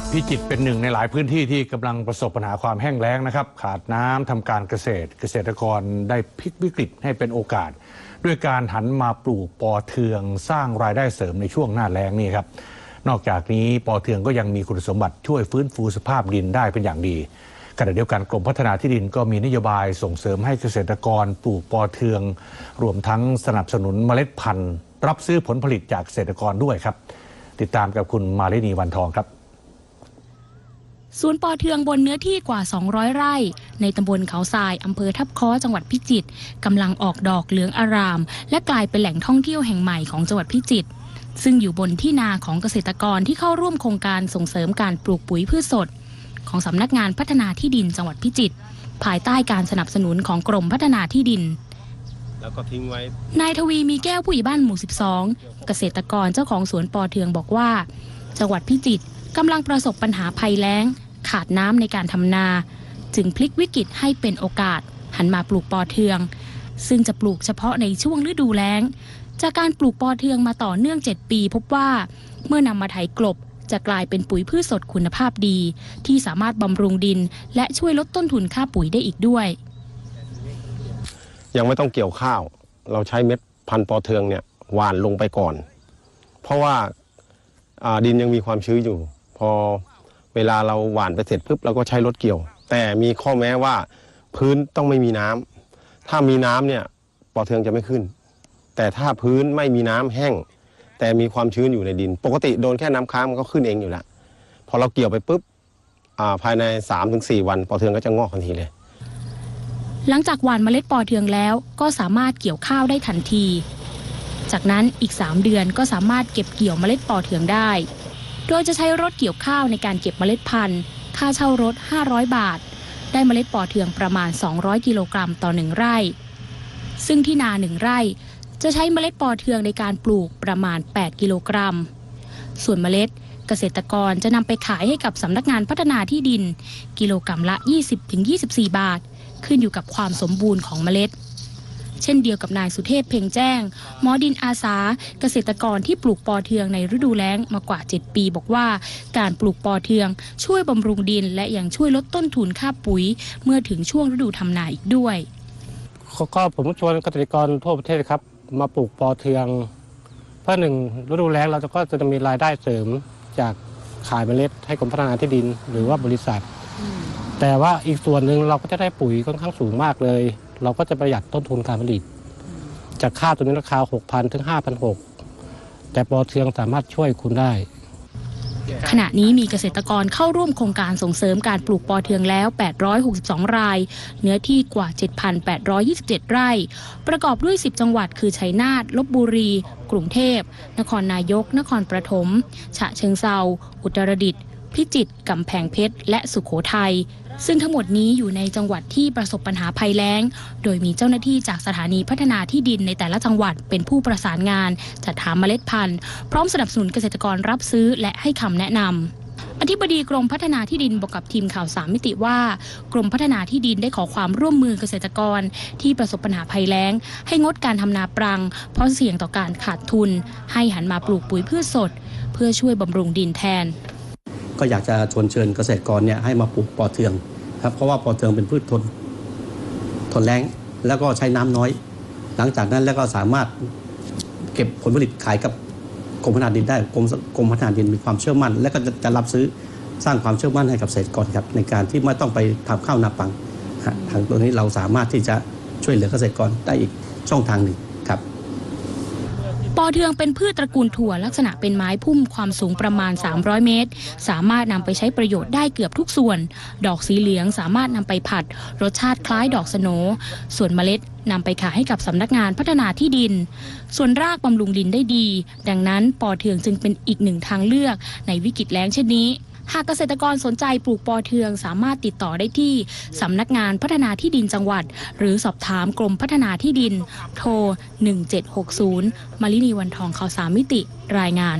วัดพิจิตรเป็นหนึ่งในหลายพื้นที่ที่กำลังประสบปัญหาความแห้งแล้งนะครับ ขาดน้ำทำการเกษตร เกษตรกรได้พลิกวิกฤตให้เป็นโอกาส ด้วยการหันมาปลูกปอเทืองสร้างรายได้เสริมในช่วงหน้าแล้งนี่ครับนอกจากนี้ปอเทืองก็ยังมีคุณสมบัติช่วยฟื้นฟูสภาพดินได้เป็นอย่างดีขณะเดียวกันกรมพัฒนาที่ดินก็มีนโยบายส่งเสริมให้เกษตรกรปลูกปอเทือง รวมทั้งสนับสนุนเมล็ดพันธุ์ รับซื้อผลผลิตจากเกษตรกรด้วยครับ ติดตามกับคุณมาลินีวันทองครับ สวนปอเทืองบนเนื้อที่กว่า 200 ไร่ ในตำบลเขาทรายอำเภอทับค้อจังหวัดพิจิตรกำลังออกดอกเหลืองอาราม และกลายเป็นแหล่งท่องเที่ยวแห่งใหม่ของจังหวัดพิจิตรซึ่งอยู่บนที่นาของเกษตรกรที่เข้าร่วมโครงการส่งเสริมการปลูกปุ๋ยพืชสด ของสำนักงานพัฒนาที่ดินจังหวัดพิจิตรภายใต้การสนับสนุนของกรมพัฒนาที่ดินแล้วก็ทิ้งไว้ นายทวีมีแก้วผู้ใหญ่บ้านหมู่ 12 เกษตรกรเจ้าของสวนปอเทืองบอกว่า จังหวัดพิจิตรกำลังประสบปัญหาภัยแล้ง ขาดน้ำในการทำนา จึงพลิกวิกฤตให้เป็นโอกาส หันมาปลูกปอเทือง ซึ่งจะปลูกเฉพาะในช่วงฤดูแล้ง จากการปลูกปอเทืองมาต่อเนื่อง 7 ปี พบว่าเมื่อนำมาไถกลบจะกลายเป็นปุ๋ยพืชสดคุณภาพดี ที่สามารถบำรุงดิน และช่วยลดต้นทุนค่าปุ๋ยได้อีกด้วย ยังไม่ต้องเกี่ยวข้าว เราใช้เม็ดพันธุ์ปอเทืองเนี่ยหว่านลงไปก่อน เพราะว่าอ่าดินยังมีความชื้นอยู่ พอ เวลาเราหว่านไปเสร็จปุ๊บเราก็ใช้รถเกี่ยว แต่มีข้อแม้ว่าพื้นต้องไม่มีน้ำถ้ามีน้ำเนี่ยปอเทืองจะไม่ขึ้น แต่ถ้าพื้นไม่มีน้ำแห้ง แต่มีความชื้นอยู่ในดิน ปกติโดนแค่น้ำค้างมันก็ขึ้นเองอยู่แล้วพอเราเกี่ยวไปปุ๊บาภายใน 3-4 วันปอเทืองก็จะงอกทันทีเลย หลังจากหว่านเมล็ดปอเทืองแล้วก็สามารถเกี่ยวข้าวได้ทันที จากนั้นอีก 3 เดือนก็สามารถเก็บเกี่ยวเมล็ดปอเทืองได้ โดยจะใช้รถเกี่ยวข้าวในการเก็บเมล็ดพันธุ์ ค่าเช่ารถ 500 บาท ได้เมล็ดปอเทืองประมาณ 200 กิโลกรัมต่อ1ไร่ ซึ่งที่นาหนึ่งไร่ จะใช้เมล็ดปอเทืองในการปลูกประมาณ 8 กิโลกรัม ส่วนเมล็ดเกษตรกรจะนำไปขายให้กับสำนักงานพัฒนาที่ดิน กิโลกรัมละ 20-24 บาท ขึ้นอยู่กับความสมบูรณ์ของเมล็ด เช่นเดียวกับนายสุเทพเพ่งแจ้ง หมอดินอาสา เกษตรกรที่ปลูกปอเทืองในฤดูแล้งมากว่า 7 ปีบอกว่า การปลูกปอเทือง ช่วยบำรุงดิน และยังช่วยลดต้นทุนค่าปุ๋ย เมื่อถึงช่วงฤดูทำนาอีกด้วยก็ผมชวนเกษตรกรทั่วประเทศครับ มาปลูกปอเทือง เพื่อหนึ่งฤดูแล้งเราจะก็จะมีรายได้เสริมจากขายเมล็ดให้กรมพัฒนาที่ดินหรือว่าบริษัท แต่ว่าอีกส่วนหนึ่งเราก็จะได้ปุ๋ยค่อนข้างสูงมากเลย เราก็จะประหยัดต้นทุนการผลิต จากค่าตัวนี้ราคา 6,000 ถึง 5,600 แต่ปอเทืองสามารถช่วยคุณได้ ขณะนี้มีเกษตรกรเข้าร่วมโครงการส่งเสริมการปลูกปอเทืองแล้ว 862 ราย เนื้อที่กว่า 7,827 ไร่ ประกอบด้วย 10 จังหวัดคือชัยนาทลบบุรี กรุงเทพ นครนายก นครปฐม ฉะเชิงเซาอุตรดิตถ์พิจิตรกำแพงเพชร และสุขโขทัย ซึ่งทั้งหมดนี้อยู่ในจังหวัดที่ประสบปัญหาภัยแล้ง โดยมีเจ้าหน้าที่จากสถานีพัฒนาที่ดินในแต่ละจังหวัดเป็นผู้ประสานงาน จัดหาเมล็ดพันธุ์ พร้อมสนับสนุนเกษตรกรรับซื้อและให้คำแนะนำอธิบดีกรมพัฒนาที่ดินบอกกับทีมข่าวสามมิติว่า กรมพัฒนาที่ดินได้ขอความร่วมมือเกษตรกร ที่ประสบปัญหาภัยแล้ง ให้งดการทำนาปรัง เพราะเสี่ยงต่อการขาดทุน ให้หันมาปลูกปุ๋ยพืชสด เพื่อช่วยบำรุงดินแทน ก็อยากจะชวนเชิญเกษตรกรเนี่ยให้มาปลูกปอเทืองครับเพราะว่าปอเทืองเป็นพืชทนทนแรงแล้วก็ใช้น้ำน้อย หลังจากนั้นแล้วก็สามารถเก็บผลผลิตขายกับกรมพัฒนาดินได้กรมกรมพัฒนาดินมีความเชื่อมั่น และก็จะจะรับซื้อสร้างความเชื่อมั่นให้กับเกษตรกรครับในการที่ไม่ต้องไปทำข้าวนาปังทางตัวนี้เราสามารถที่จะช่วยเหลือเกษตรกรได้อีกช่องทางหนึ่ง ปอเทืองเป็นพืชตระกูลถั่วลักษณะเป็นไม้พุ่มความสูงประมาณ 300 เมตร สามารถนำไปใช้ประโยชน์ได้เกือบทุกส่วน ดอกสีเหลืองสามารถนำไปผัด รสชาติคล้ายดอกสโน ส่วนเมล็ดนำไปขายให้กับสำนักงานพัฒนาที่ดิน ส่วนรากบำรุงดินได้ดี ดังนั้นปอเทืองจึงเป็นอีกหนึ่งทางเลือกในวิกฤตแล้งเช่นนี้ หากเกษตรกรสนใจปลูกปอเทืองสามารถติดต่อได้ที่สำนักงานพัฒนาที่ดินจังหวัด หรือสอบถามกรมพัฒนาที่ดิน โทร 1760 มาลินีวันทองข่าวสามมิติรายงาน